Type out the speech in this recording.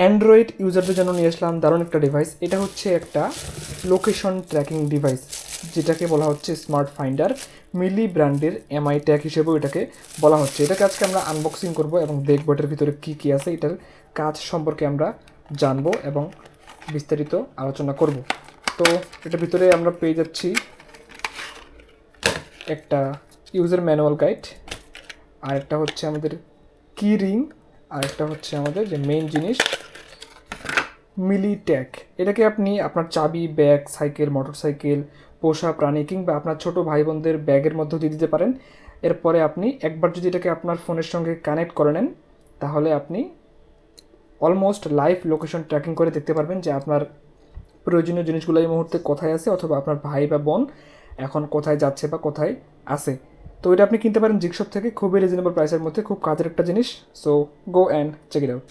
Android ইউজারদের জন্য নিয়ে আসলাম দারুণ একটা ডিভাইস এটা হচ্ছে একটা লোকেশন ট্র্যাকিং ডিভাইস যেটাকে বলা হচ্ছে স্মার্ট ফাইন্ডার মিলি ব্র্যান্ডের এমআই ট্যাগ হিসেবেও এটাকে বলা হচ্ছে। এটাকে আজকে আমরা আনবক্সিং করব এবং দেখব এটার ভিতরে কী কী আছে, এটার কাজ সম্পর্কে আমরা জানব এবং বিস্তারিত আলোচনা করব। তো এটার ভিতরে আমরা পেয়ে যাচ্ছি একটা ইউজার ম্যানুয়াল গাইড আর একটা হচ্ছে আমাদের কি রিং আর একটা হচ্ছে আমাদের যে মেইন জিনিস মিলি ট্যাগ এটাকে আপনি আপনার চাবি, ব্যাগ, সাইকেল, মোটরসাইকেল, পোষা প্রাণী কিংবা আপনার ছোট ভাই বোনদের ব্যাগের মধ্যে দিয়ে দিতে পারেন। এরপরে আপনি একবার যদি এটাকে আপনার ফোনের সঙ্গে কানেক্ট করে নেন, তাহলে আপনি অলমোস্ট লাইভ লোকেশন ট্র্যাকিং করে দেখতে পারবেন যে আপনার প্রয়োজনীয় জিনিসগুলো এই মুহূর্তে কোথায় আছে অথবা আপনার ভাই বা বোন এখন কোথায় যাচ্ছে বা কোথায় আছে। তো এটা আপনি কিনতে পারেন জিকশপ থেকে। খুবই রিজনেবল প্রাইসের মধ্যে, খুব কাজের একটা জিনিস। So go and check it out